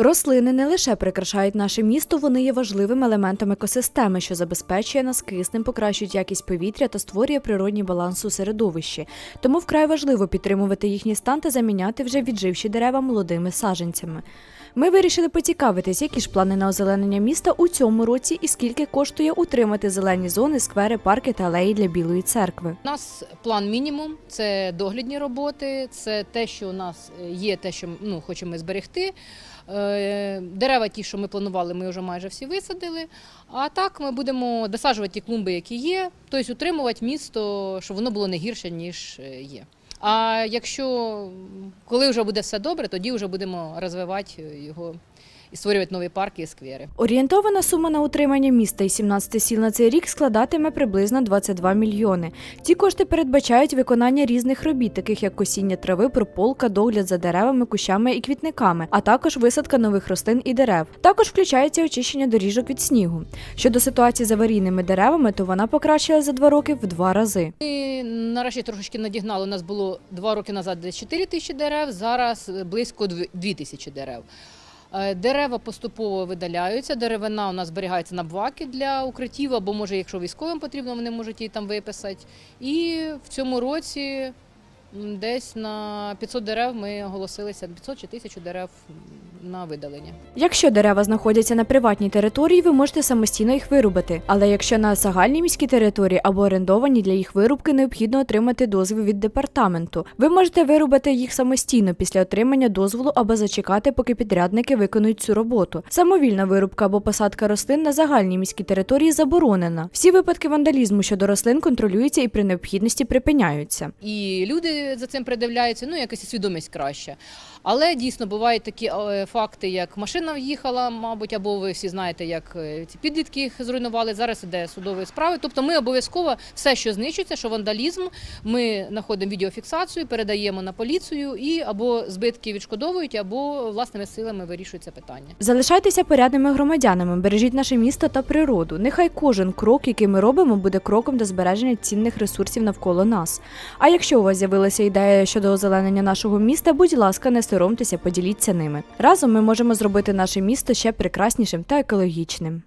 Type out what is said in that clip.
Рослини не лише прикрашають наше місто, вони є важливим елементом екосистеми, що забезпечує нас киснем, покращують якість повітря та створює природній баланс у середовищі. Тому вкрай важливо підтримувати їхній стан та заміняти вже відживші дерева молодими саджанцями. Ми вирішили поцікавитись, які ж плани на озеленення міста у цьому році і скільки коштує утримати зелені зони, сквери, парки та алеї для Білої церкви. У нас план мінімум це доглядні роботи, це те, що у нас є, те, що ну, хочемо зберегти. Е, Дерева, ті, що ми планували, ми вже майже всі висадили. А так ми будемо досаджувати ті клумби, які є, тобто утримувати місто, щоб воно було не гірше, ніж е, є. А якщо коли вже буде все добре, тоді вже будемо розвивати його і створювати нові парки і сквери. Орієнтована сума на утримання міста і 17 сіл на цей рік складатиме приблизно 22 мільйони. Ці кошти передбачають виконання різних робіт, таких як косіння трави, прополка, догляд за деревами, кущами і квітниками, а також висадка нових рослин і дерев. Також включається очищення доріжок від снігу. Щодо ситуації з аварійними деревами, то вона покращила за два роки в два рази. Ми нарешті трошечки надігнали. У нас було два роки назад десь 4 тисячі дерев, зараз близько 2 тисячі дерев. Е, Дерева поступово видаляються, деревина у нас зберігається на баки для укриттів, або може, якщо військовим потрібно, вони можуть її там виписати. І в цьому році десь на 500 дерев ми оголосилися 500 чи 1000 дерев на видалення. Якщо дерева знаходяться на приватній території, ви можете самостійно їх вирубати. Але якщо на загальній міській території або орендовані для їх вирубки, необхідно отримати дозвіл від департаменту. Ви можете вирубати їх самостійно після отримання дозволу або зачекати, поки підрядники виконують цю роботу. Самовільна вирубка або посадка рослин на загальній міській території заборонена. Всі випадки вандалізму щодо рослин контролюються і при необхідності припиняються. І люди за цим придивляються, ну якась свідомість краща. Але дійсно бувають такі е, факти, як машина в'їхала, мабуть, або ви всі знаєте, як е, ці підлітки їх зруйнували. Зараз іде судової справи. Тобто, ми обов'язково все, що знищується, що вандалізм, ми знаходимо відеофіксацію, передаємо на поліцію і або збитки відшкодовують, або власними силами вирішується питання. Залишайтеся порядними громадянами, бережіть наше місто та природу. Нехай кожен крок, який ми робимо, буде кроком до збереження цінних ресурсів навколо нас. А якщо у вас з'явилася ідея щодо озеленення нашого міста, будь ласка, не соромтеся, поділіться ними. Разом ми можемо зробити наше місто ще прекраснішим та екологічним.